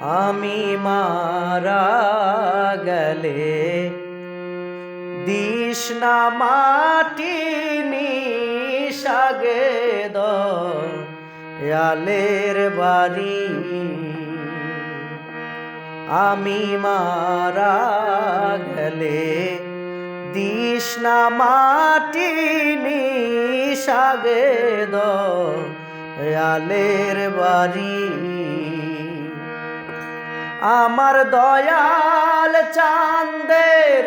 আমি মারা গেলে দিস না মাটি নিশাগে দয়ালের বাড়ি আমি মারা গেলে দিস না মাটি নিশাগে দয়ালের বাড়ি আমার দয়াল চাঁদের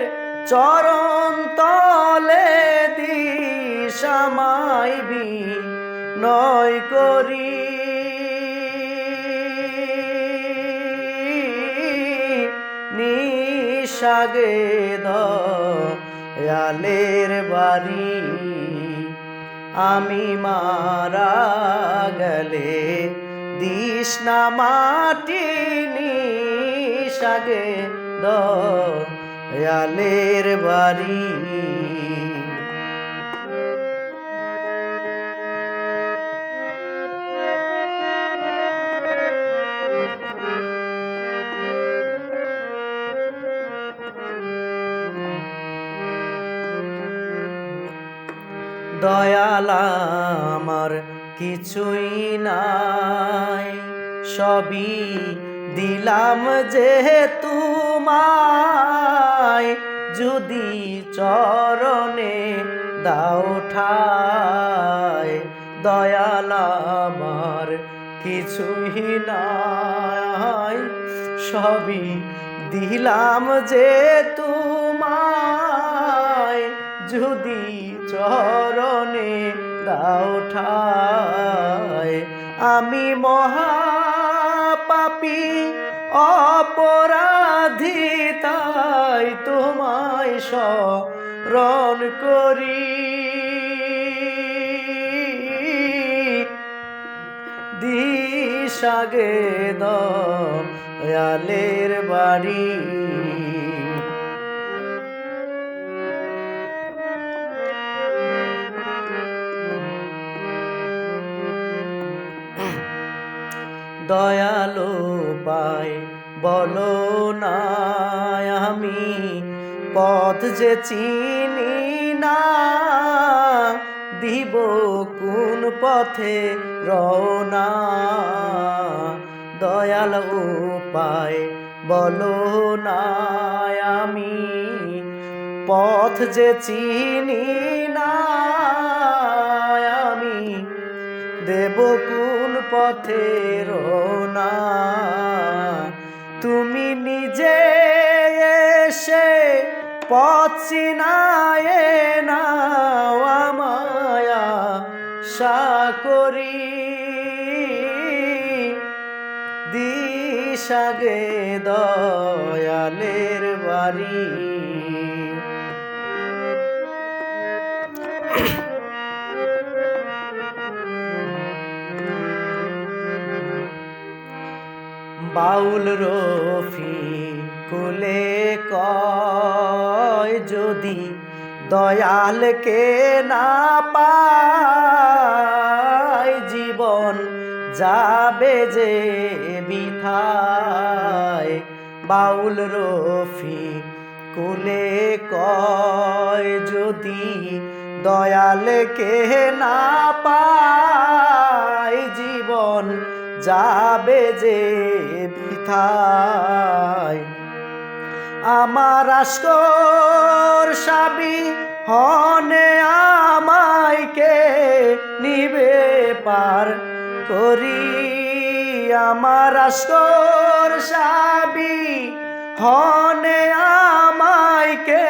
চরণ তলে দিশামাইবি নয় করি। নিশাগে দয়ালের বাড়ি আমি মারা গেলে দিস না মাটি নিশাগে দয়ালের বাড়ি। দয়াল আমার কিছুই নাই। সবই দিলাম যে তোমায়। যদি চরণে দাও ঠায় দয়াল আমার কিছুই নাই। সবই দিলাম যে তোমায়। যদি চরণে দাও ঠায় আমি মহাপাপী অপরাধী তাই তোমায় স্মরণ করি। দিশাগে দয়ালের বাড়ি। দয়ালো পাই, বলো না আমি পথ যে চিনি না, দিব কোন পথে রওনা? দয়াল উপায় বলো না আমি পথ যে চিনি না দেব কোন পথে রোনা তুমি নিজে এসে পথ চিনায়ে নাও মায়া করি। দিশাগে দয়ালের বাড়ি। বাউল রফি কুলে কয় যদি দয়ালকে না পায় জীবন যাবে যে বিথায়? বাউল রফি কুলে কয় যদি দয়ালকে না পায় জীবন যাবে যে বৃথায়। আমার আস্কর সাবি হনে আমাইকে নিবে পার করি? আমার আস্কর সাবি হনে আমাইকে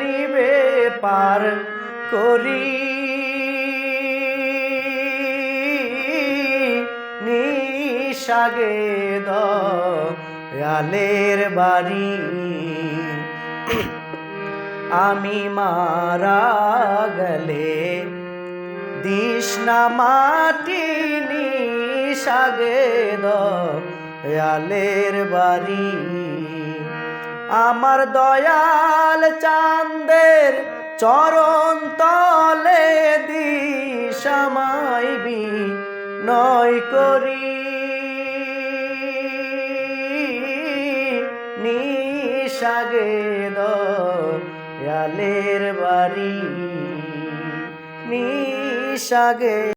নিবে পার করি? নিশাগে দয়ালের বাড়ি। আমি মারা গেলে দিস না মাটি নিশাগে দয়ালের বাড়ি। আমার দয়াল চাঁদের চরণ তলে দিশামাইবি নয় করি। নিশাগে দয়ালের বাড়ি নিশাগে